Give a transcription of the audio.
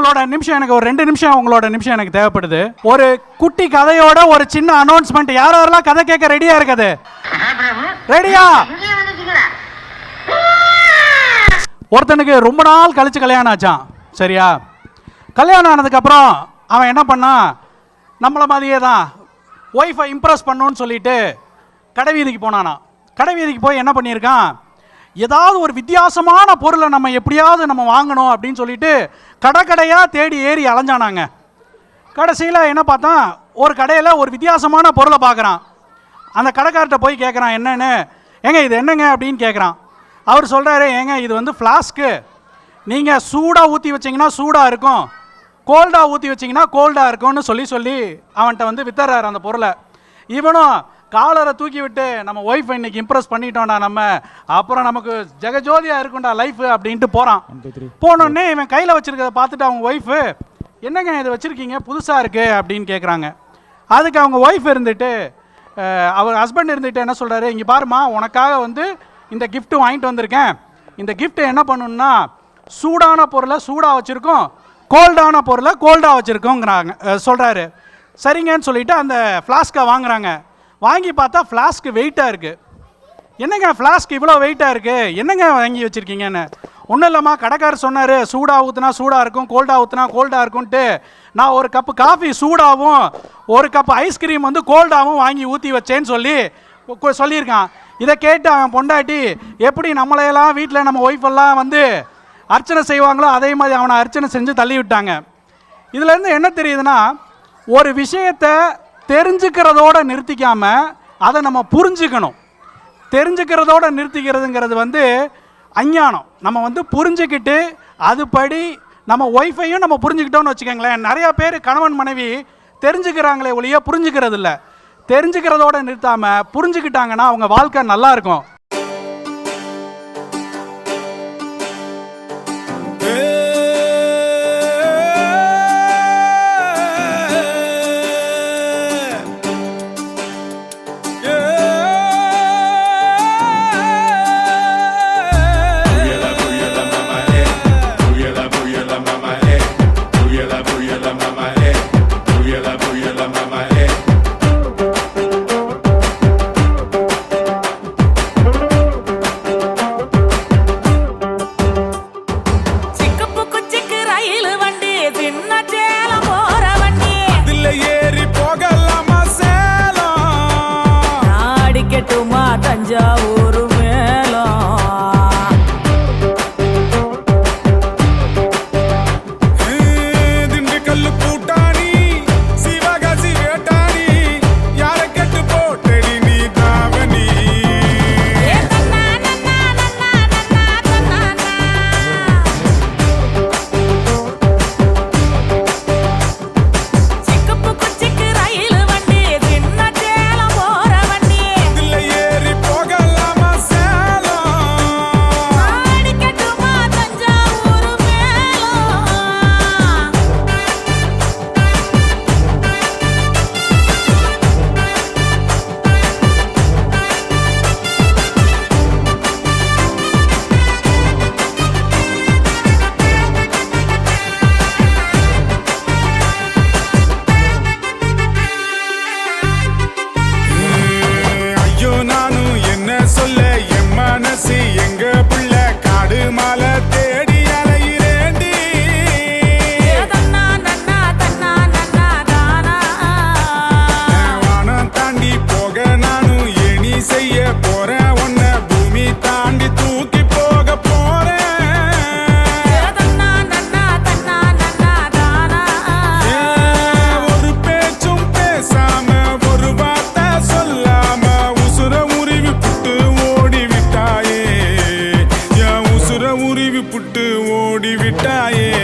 உங்களோட நிமிஷம் எனக்கு ஒரு ரெண்டு நிமிஷம் உங்களோட நிமிஷம் எனக்கு தேவைப்படுது. ஒரு குட்டி கதையோட ஒரு சின்ன அனௌன்ஸ்மெண்ட் யார் யாரெல்லாம் கதை கேட்க ரெடியா இருக்குது? ரெடியா ஒருத்தனுக்கு ரொம்ப நாள் கழிச்சு கல்யாணம் ஆச்சான். சரியா? கல்யாணம் ஆனதுக்கப்புறம் அவன் என்ன பண்ணான் நம்மள மாதிரியே தான் ஒய்ஃபை இம்ப்ரெஸ் பண்ணுன்னு சொல்லிட்டு கடை வீதிக்கு போனானா கடை வீதிக்கு போய் என்ன பண்ணியிருக்கான்? ஏதாவது ஒரு வித்தியாசமான பொருளை நம்ம எப்படியாவது நம்ம வாங்கணும் அப்படின்னு சொல்லிட்டு கடை கடையாக தேடி ஏறி அலைஞ்சானாங்க. கடைசியில் என்ன பார்த்தா ஒரு கடையில் ஒரு வித்தியாசமான பொருளை பார்க்குறான். அந்த கடைக்கார்ட்ட போய் கேட்குறான் என்னென்னு? ஏங்க இது என்னங்க? அப்படின்னு கேட்குறான் அவர் சொல்கிறாரு ஏங்க இது வந்து ஃப்ளாஸ்க்கு நீங்கள் சூடாக ஊற்றி வச்சிங்கன்னா சூடாக இருக்கும். கோல்டாக ஊற்றி வச்சிங்கன்னா கோல்டாக இருக்கும்னு சொல்லி சொல்லி அவன்கிட்ட வந்து வித்துறாரு அந்த பொருளை. இவனும் காலரை தூக்கி விட்டு நம்ம ஒய்ஃப் இன்னைக்கு இம்ப்ரெஸ் பண்ணிட்டோம்டா நம்ம. அப்புறம் நமக்கு ஜெகஜோதியாக இருக்கும்டா லைஃப் அப்படின்ட்டு போகிறான் போனோடனே இவன் கையில் வச்சிருக்கிறத பார்த்துட்டு அவங்க ஒய்ஃபு என்னங்க இது வச்சுருக்கீங்க? புதுசாக இருக்கு அப்படின்னு கேட்குறாங்க அதுக்கு அவங்க ஒய்ஃப் இருந்துட்டு அவர் ஹஸ்பண்ட் இருந்துட்டு என்ன சொல்கிறாரு இங்கே பாருமா உனக்காக வந்து இந்த gift வாங்கிட்டு வந்திருக்கேன். இந்த gift என்ன பண்ணணும்னா சூடான பொருளை சூடாக வச்சுருக்கோம். கோல்டான பொருளை கோல்டாக வச்சுருக்கோங்கிறாங்க சொல்கிறாரு சரிங்கன்னு சொல்லிட்டு அந்த ஃப்ளாஸ்க்கை வாங்குறாங்க. வாங்கி பார்த்தா ஃப்ளாஸ்க்கு வெயிட்டாக இருக்குது என்னங்க ஃப்ளாஸ்க் இவ்வளோ வெயிட்டாக இருக்குது என்னங்க வாங்கி வச்சுருக்கீங்கன்னு? ஒன்றும் இல்லைம்மா கடைக்காரர் சொன்னார் சூடாக ஊற்றுனா சூடாக இருக்கும் கோல்டாக ஊற்றுனா கோல்டாக இருக்கும்ன்ட்டு நான் ஒரு கப்பு காஃபி சூடாகவும் ஒரு கப் ஐஸ்கிரீம் வந்து கோல்டாகவும் வாங்கி ஊற்றி வச்சேன்னு சொல்லி சொல்லியிருக்கான். இதை கேட்டு அவன் பொண்டாட்டி எப்படி நம்மளையெல்லாம் வீட்டில் நம்ம ஒய்ஃபெல்லாம் வந்து அர்ச்சனை செய்வாங்களோ அதே மாதிரி அவனை அர்ச்சனை செஞ்சு தள்ளி விட்டாங்க இதுலேருந்து என்ன தெரியுதுன்னா ஒரு விஷயத்தை தெரிஞ்சுக்கிறதோட நிறுத்திக்காம அதை நம்ம புரிஞ்சுக்கணும். தெரிஞ்சுக்கிறதோட நிறுத்திக்கிறதுங்கிறது வந்து அஞ்ஞானம். நம்ம வந்து புரிஞ்சுக்கிட்டு அதுபடி நம்ம ஒய்ஃபையும் நம்ம புரிஞ்சுக்கிட்டோம்னு வச்சுக்கோங்களேன். நிறைய பேர் கணவன் மனைவி தெரிஞ்சுக்கிறாங்களே ஒழிய புரிஞ்சுக்கிறது இல்லை தெரிஞ்சுக்கிறதோட நிறுத்தாமல் புரிஞ்சுக்கிட்டாங்கன்னா அவங்க வாழ்க்கை நல்லாயிருக்கும் நாடிக்கட்டுமா தஞ்சாவூர் விட்டாயே